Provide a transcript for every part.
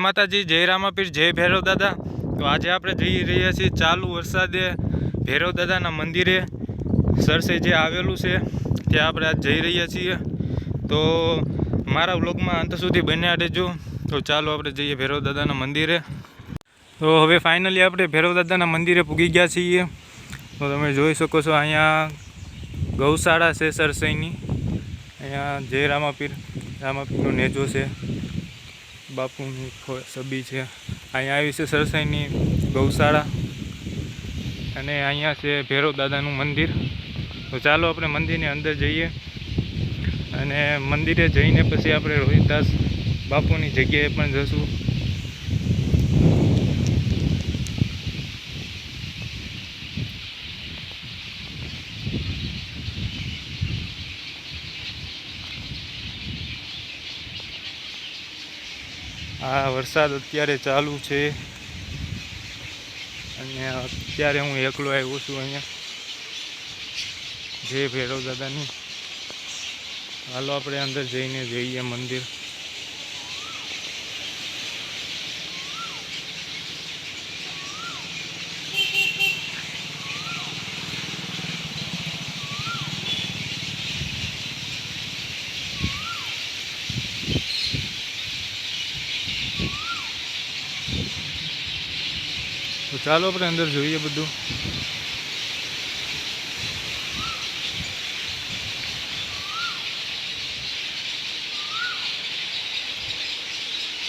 માતાજી, જય રામાપીર, જય ભૈરવ દાદા. તો આજે આપણે જઈ રહ્યા છીએ ચાલુ વરસાદે ભૈરવ દાદાના મંદિરે. સરસે જે આવેલું છે, ત્યાં આપણે આજ જઈ રહ્યા છીએ. તો મારા વ્લોગમાં અંત સુધી બન્યા રહેજો. તો ચાલો આપણે જઈએ ભૈરવ દાદાના મંદિરે. તો હવે ફાઇનલી આપણે ભૈરવ દાદાના મંદિરે પૂગી ગયા છીએ. તો તમે જોઈ શકો છો અહીંયા ગૌશાળા છે સરસઈની. અહીંયા જય રામાપીર. રામાપીરનો નેજો છે. બાપુની સબી છે. અહીંયા આવી છે સરસાઈની ગૌશાળા. અને અહીંયા છે ભૈરવ દાદાનું મંદિર. તો ચાલો આપણે મંદિરની અંદર જઈએ. અને મંદિરે જઈને પછી આપણે રોહિતદાસ બાપુની જગ્યાએ પણ જશું. આ વરસાદ અત્યારે ચાલુ છે. અને અત્યારે હું એકલો આવ્યો છું અહીંયા. જય ભૈરવ દાદાની. હાલો આપણે અંદર જઈને જઈએ મંદિર. ચાલો આપણે અંદર જોઈએ બધું.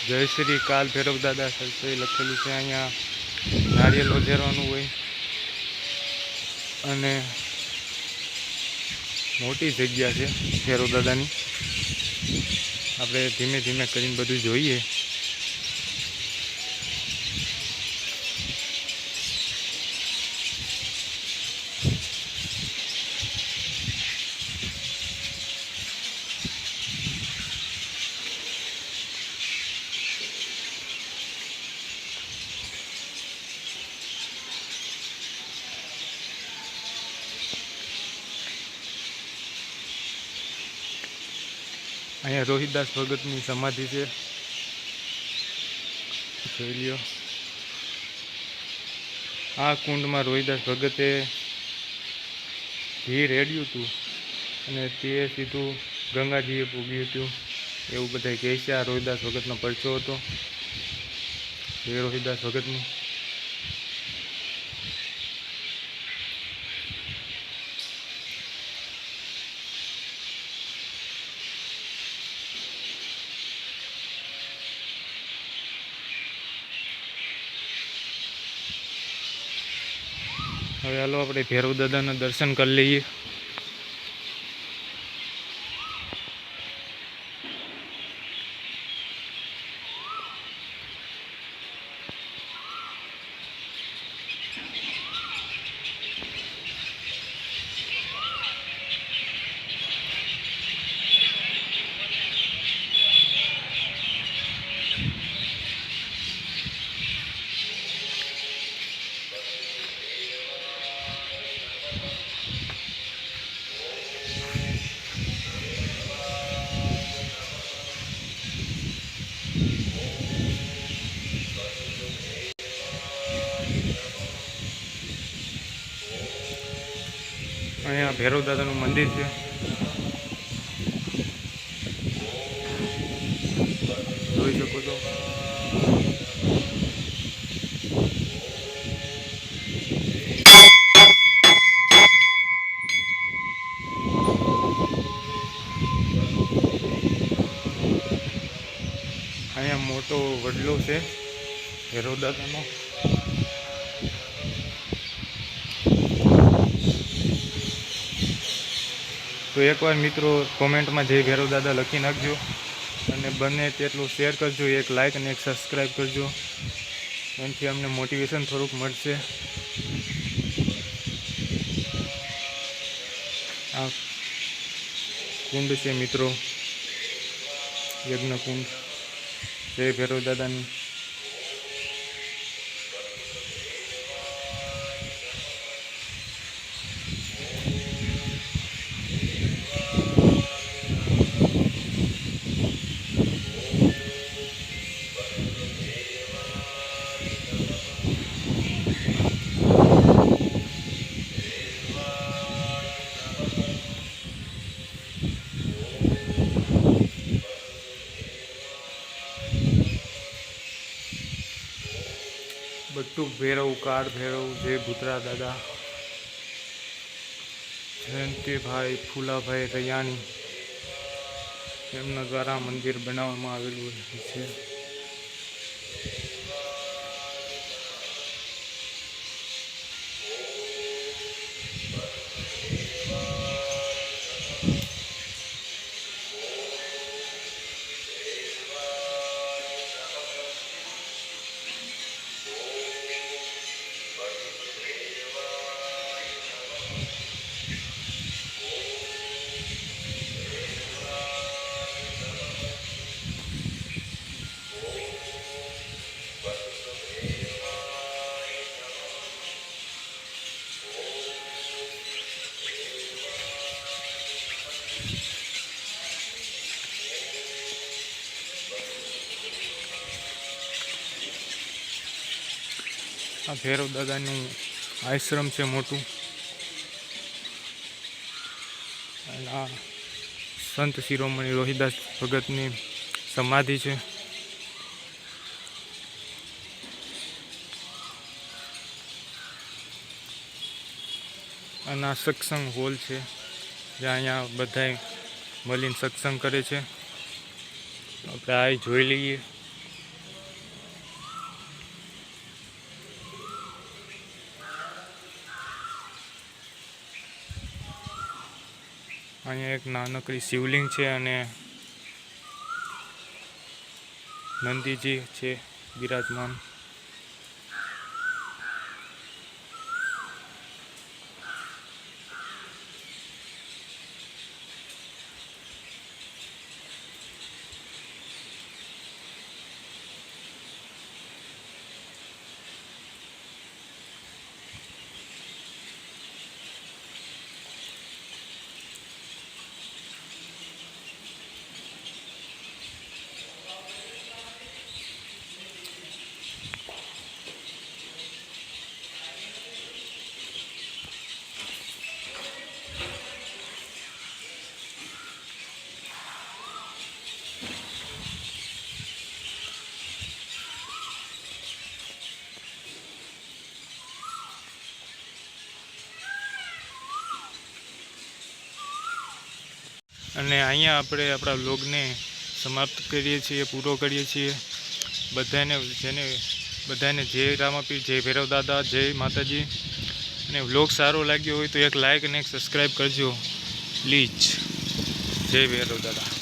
જય શ્રી કાલ ભૈરવ દાદા સરસઈ લખેલું છે અહીંયા. નારિયેલ વધારવાનું હોય. અને મોટી જગ્યા છે ભૈરવ દાદાની. આપણે ધીમે ધીમે કરીને બધું જોઈએ. અહીંયા રોહિતદાસ ભગતની સમાધિ છે. જોઈ લ્યો. આ કુંડમાં રોહિદાસ ભગતે ઘી રેડ્યું હતું અને તે સીધું ગંગાજીએ પૂગ્યું હતું. એવું બધા કહે છે આ રોહિદાસ ભગતનો પરચો હતો. એ રોહિદાસ ભગતની હવે હાલો આપણે ભેરવ દાદાના દર્શન કરી લઈએ. અહીંયા ભૈરવ દાદાનું મંદિર છે. જોઈ શકો છો અહીંયા મોટો વડલો છે ભૈરવ દાદાનો તો એકવાર મિત્રો કોમેન્ટમાં જય ઘેરોદાદા દાદા લખી નાખજો અને બને તેટલું શેર કરજો, એક લાઇક અને એક સબસ્ક્રાઈબ કરજો. એનાથી અમને મોટિવેશન થોડુંક મળશે. આ કુંડ છે મિત્રો યજ્ઞ કુંડ જય ભેરવ દાદાની. બટુક ભૈરવ કાળ ભૈરવ જય ભૂતરા દાદા. જયંતિભાઈ ફૂલાભાઈ રૈયાણી, એમના દ્વારા મંદિર બનાવવામાં આવેલું છે. આ ભૈરવ દાદાનું આશ્રમ છે મોટું. અને આ સંત શિરોમણી રોહિદાસ ભગતની સમાધિ છે. અને આ સત્સંગ હોલ છે, જ્યાં અહીંયા બધાએ મળીને સત્સંગ કરે છે. આપણે આ જોઈ લઈએ. અહીંયા એક નાનકડી શિવલિંગ છે અને નંદીજી છે બિરાજમાન. અને અહીંયા આપણે આપણા વ્લોગને સમાપ્ત કરીએ છીએ, પૂરો કરીએ છીએ. બધાને, જેને, બધાને જય રામાપીર, જય ભૈરવ દાદા, જય માતાજી. અને વ્લોગ સારો લાગ્યો હોય તો એક લાઇક અને એક સબસ્ક્રાઈબ કરજો. પ્લીઝ. જય ભૈરવ દાદા.